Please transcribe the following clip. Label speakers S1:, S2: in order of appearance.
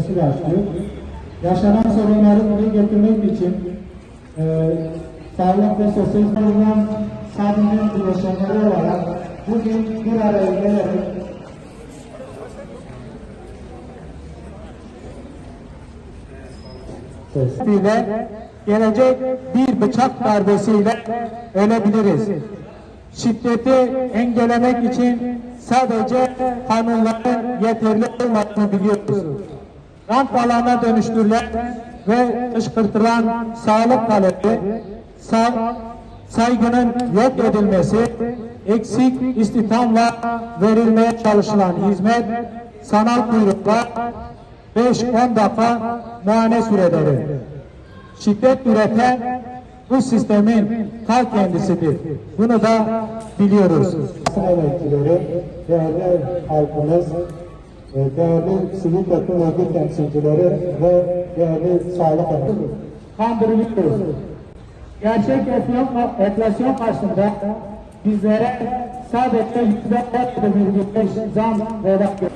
S1: sözleşmesi başlıyor. Yaşanan sorunları dile getirmek için e, sağlık ve sosyal kurulan sadece bileşenleri olarak bugün bir araya gelerek
S2: ile gelecek bir bıçak darbesiyle ölebiliriz. Şiddeti engellemek için sadece kanunların yeterli olmadığını biliyoruz. Rant alanına dönüştürülen ve kışkırtılan sağlık talebi, sağ, saygının yok edilmesi, eksik istihdamla verilmeye çalışılan hizmet, sanal kuyruklar, 5-10 dakika muayene süreleri. Şiddet üreten bu sistemin ta kendisidir. Bunu da biliyoruz.
S1: emekçileri, değerli halkımız, değerli sivil toplum örgüt temsilcileri ve değerli sağlık emekçileri.
S2: Kandırılıyoruz. Gerçek enflasyon, enflasyon karşısında bizlere sadece yüzde 4,5 zam verilmek